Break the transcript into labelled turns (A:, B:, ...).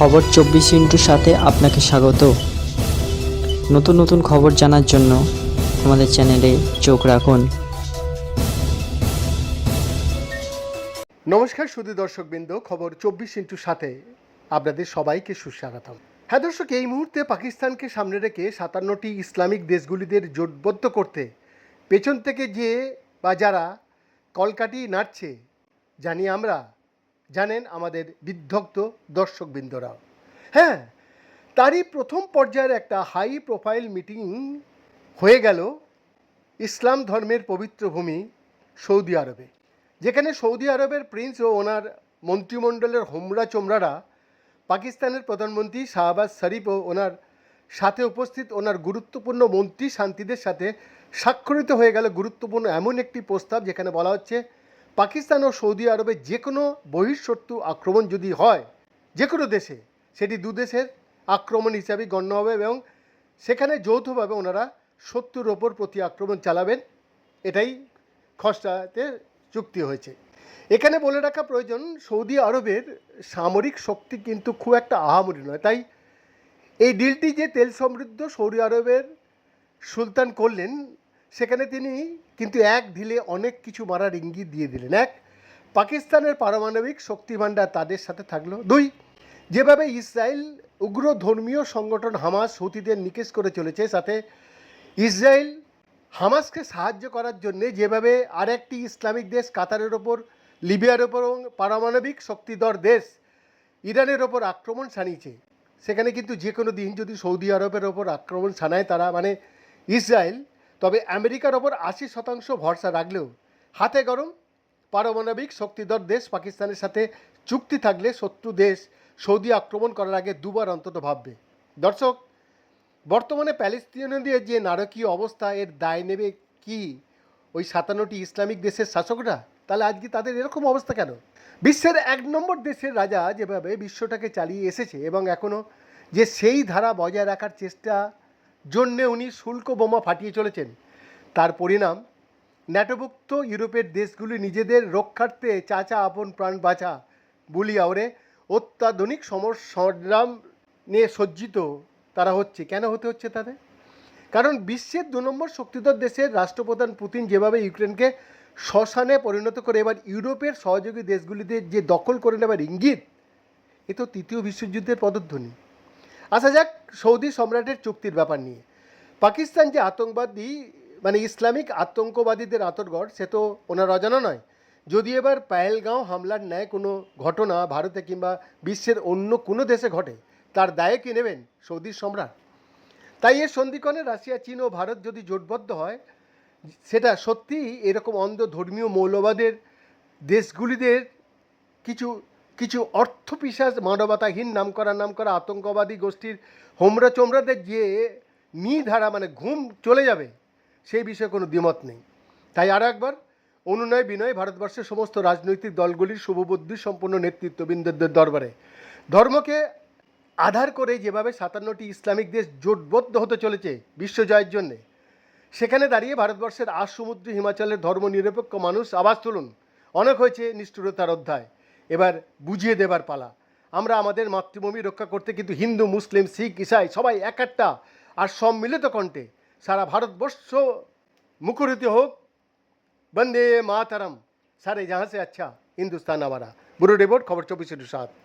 A: খবর চব্বিশ ইন্টুর সাথে আপনাকে স্বাগত। নতুন নতুন খবর জানার জন্য আমাদের চ্যানেলে চোখ রাখুন।
B: নমস্কার শুধু দর্শকবৃন্দ, খবর চব্বিশ ইন্টুর সাথে আপনাদের সবাইকে সুস্বাগতম। হ্যাঁ দর্শক, এই মুহূর্তে পাকিস্তানকে সামনে রেখে সাতান্নটি ইসলামিক দেশগুলিদের জোটবদ্ধ করতে পেছন থেকে যে বা যারা কলকাটি নাড়ছে, জানি আমরা জানেন আমাদের বিদ্ধগ্ধ দর্শকবৃন্দরা। হ্যাঁ তারই প্রথম পর্যায়ের একটা হাই প্রোফাইল মিটিং হয়ে গেল ইসলাম ধর্মের পবিত্র ভূমি সৌদি আরবে। যেখানে সৌদি আরবের প্রিন্স ও ওনার মন্ত্রিমণ্ডলের হোমরা চোমরারা পাকিস্তানের প্রধানমন্ত্রী শাহবাজ শরীফ ও ওনার সাথে উপস্থিত ওনার গুরুত্বপূর্ণ মন্ত্রী শান্তিদের সাথে স্বাক্ষরিত হয়ে গেল গুরুত্বপূর্ণ এমন একটি প্রস্তাব, যেখানে বলা হচ্ছে পাকিস্তান ও সৌদি আরবে যে কোনো বহিঃশত্রু আক্রমণ যদি হয়, যে কোনো দেশে, সেটি দু দেশের আক্রমণ হিসাবে গণ্য হবে এবং সেখানে যৌথভাবে ওনারা শত্রুর ওপর প্রতি আক্রমণ চালাবেন, এটাই খসড়াতে চুক্তি হয়েছে। এখানে বলে রাখা প্রয়োজন, সৌদি আরবের সামরিক শক্তি কিন্তু খুব একটা আহামরি নয়, তাই এই ডিলটি যে তেল সমৃদ্ধ সৌদি আরবের সুলতান করলেন সেখানে তিনি কিন্তু এক ঢিলে অনেক কিছু মারার ইঙ্গিত দিয়ে দিলেন। এক, পাকিস্তানের পারমাণবিক শক্তি ভাণ্ডার তাদের সাথে থাকল। দুই, যেভাবে ইসরায়েল উগ্র ধর্মীয় সংগঠন হামাস হুতিদের নিকেশ করে চলেছে, সাথে ইসরায়েল হামাসকে সাহায্য করার জন্য যেভাবে আরেকটি ইসলামিক দেশ কাতারের ওপর, লিবিয়ার ওপর এবং পারমাণবিক শক্তিধর দেশ ইরানের ওপর আক্রমণ সানিয়েছে সেখানে কিন্তু যে কোনো দিন যদি সৌদি আরবের ওপর আক্রমণ সানায় তারা মানে ইসরায়েল তবে আমেরিকার ওপর আশি শতাংশ ভরসা রাখলেও হাতে গরম, পারমাণবিক শক্তিধর দেশ পাকিস্তানের সাথে চুক্তি থাকলে শত্রু দেশ সৌদি আক্রমণ করার আগে দুবার অন্তত ভাববে। দর্শক, বর্তমানে প্যালেস্তিনীয়দের যে নারকীয় অবস্থা, এর দায় নেবে কি ওই সাতান্নটি ইসলামিক দেশের শাসকরা? তাহলে আজকে তাদের এরকম অবস্থা কেন? বিশ্বের এক নম্বর দেশের রাজা যেভাবে বিশ্বটাকে চালিয়ে এসেছে এবং এখনও যে সেই ধারা বজায় রাখার চেষ্টা জন্যে উনি শুল্ক বোমা ফাটিয়ে চলেছেন। তার পরিণাম ন্যাটোভুক্ত ইউরোপের দেশগুলি নিজেদের রক্ষার্থে চাচা আপন প্রাণ বাঁচা বলি আওরে অত্যাধুনিক সংগ্রাম নিয়ে সজ্জিত তারা হচ্ছে। কেন হতে হচ্ছে তাদের? কারণ বিশ্বের দু নম্বর শক্তিধর দেশের রাষ্ট্রপ্রধান পুতিন যেভাবে ইউক্রেনকে শ্মশানে পরিণত করে, এবার ইউরোপের সহযোগী দেশগুলিতে যে দখল করে নেবার ইঙ্গিত, এ তো তৃতীয় বিশ্বযুদ্ধের পদধ্বনি। আসা যাক, সৌদি সম্রাটের চুক্তির ব্যাপার নিয়ে। পাকিস্তান যে আতঙ্কবাদী মানে ইসলামিক আতঙ্কবাদীদের আতরগড়, সে তো ওনার অজানা নয়। যদি এবার পায়েলগাঁও হামলার ন্যায় কোনো ঘটনা ভারতে কিংবা বিশ্বের অন্য কোনো দেশে ঘটে, তার দায়ে কি নেবেন সৌদির সম্রাট? তাই এর সন্ধিক্ষণে রাশিয়া, চীন ও ভারত যদি জোটবদ্ধ হয়, সেটা সত্যিই এরকম অন্ধ ধর্মীয় মৌলবাদের দেশগুলিদের কিছু কিছু অর্থ পিসাজ, মানবতাহীন নাম করা নাম করা আতঙ্কবাদী গোষ্ঠীর হোমরা চোমরাদের যে নিধারা মানে ঘুম চলে যাবে, সেই বিষয়ে কোনো দ্বিমত নেই। তাই আরও একবার, অনুনয় বিনয় ভারতবর্ষের সমস্ত রাজনৈতিক দলগুলির শুভবুদ্ধি সম্পন্ন নেতৃত্ববৃন্দদের দরবারে। ধর্মকে আধার করে যেভাবে সাতান্নটি ইসলামিক দেশ জোটবদ্ধ হতে চলেছে বিশ্বজয়ের জন্যে, সেখানে দাঁড়িয়ে ভারতবর্ষের আজ সমুদ্র হিমাচলের ধর্মনিরপেক্ষ মানুষ আওয়াজ তুলুন। অনেক হয়েছে নিষ্ঠুরতার অধ্যায়। এবার বুঝিয়ে দেবার পালা। আমরা আমাদের মাতৃভূমি রক্ষা করতে কিন্তু হিন্দু, মুসলিম, শিখ, ইসাই সবাই এক একটা আর সম্মিলিত কণ্ঠে সারা ভারতবর্ষ মুখরিত হোক। বন্দে মাতারাম। সারে জাহাঁ সে আচ্ছা। হিন্দুস্তান আমারা। ব্যুরো রিপোর্ট, খবর চব্বিশ সাত।